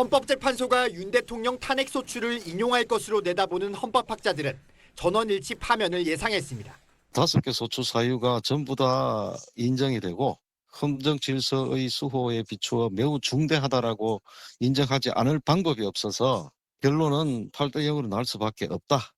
헌법재판소가 윤 대통령 탄핵 소추를 인용할 것으로 내다보는 헌법학자들은 전원일치 파면을 예상했습니다. 다섯 개 소추 사유가 전부 다 인정이 되고 헌정 질서의 수호에 비추어 매우 중대하다라고 인정하지 않을 방법이 없어서 결론은 8대 0으로 날 수밖에 없다.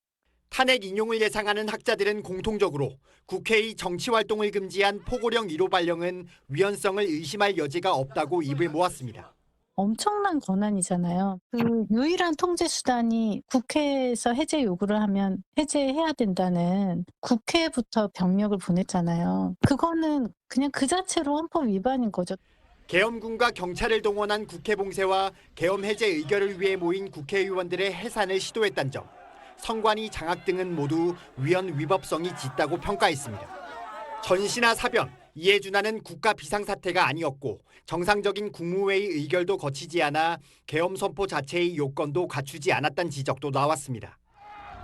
탄핵 인용을 예상하는 학자들은 공통적으로 국회의 정치 활동을 금지한 포고령 1호 발령은 위헌성을 의심할 여지가 없다고 입을 모았습니다. 엄청난 권한이잖아요. 그 유일한 통제 수단이 국회에서 해제 요구를 하면 해제해야 된다는 국회부터 병력을 보냈잖아요. 그거는 그냥 그 자체로 헌법 위반인 거죠. 계엄군과 경찰을 동원한 국회 봉쇄와 계엄 해제 의결을 위해 모인 국회의원들의 해산을 시도했다는 점, 성관이 장악 등은 모두 위헌 위법성이 짙다고 평가했습니다. 전시나 사변, 이에 준하는 국가 비상사태가 아니었고 정상적인 국무회의 의결도 거치지 않아 계엄 선포 자체의 요건도 갖추지 않았다는 지적도 나왔습니다.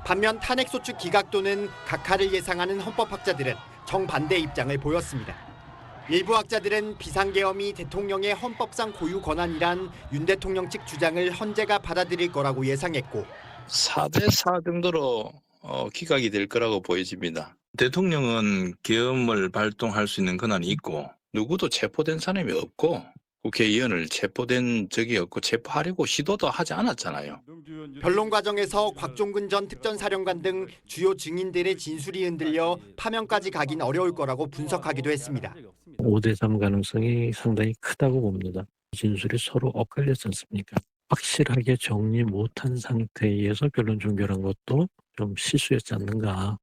반면 탄핵소추 기각도는 각하를 예상하는 헌법학자들은 정반대 입장을 보였습니다. 일부 학자들은 비상계엄이 대통령의 헌법상 고유 권한이란 윤 대통령 측 주장을 헌재가 받아들일 거라고 예상했고 4대 4 정도로 어, 기각이 될 거라고 보여집니다. 대통령은 계엄을 발동할 수 있는 권한이 있고 누구도 체포된 사람이 없고 국회의원을 체포된 적이 없고 체포하려고 시도도 하지 않았잖아요. 변론 과정에서 곽종근 전 특전사령관 등 주요 증인들의 진술이 흔들려 파면까지 가긴 어려울 거라고 분석하기도 했습니다. 5대3 가능성이 상당히 크다고 봅니다. 진술이 서로 엇갈렸지 않습니까? 확실하게 정리 못한 상태에서 결론 종결한 것도 좀 실수였지 않는가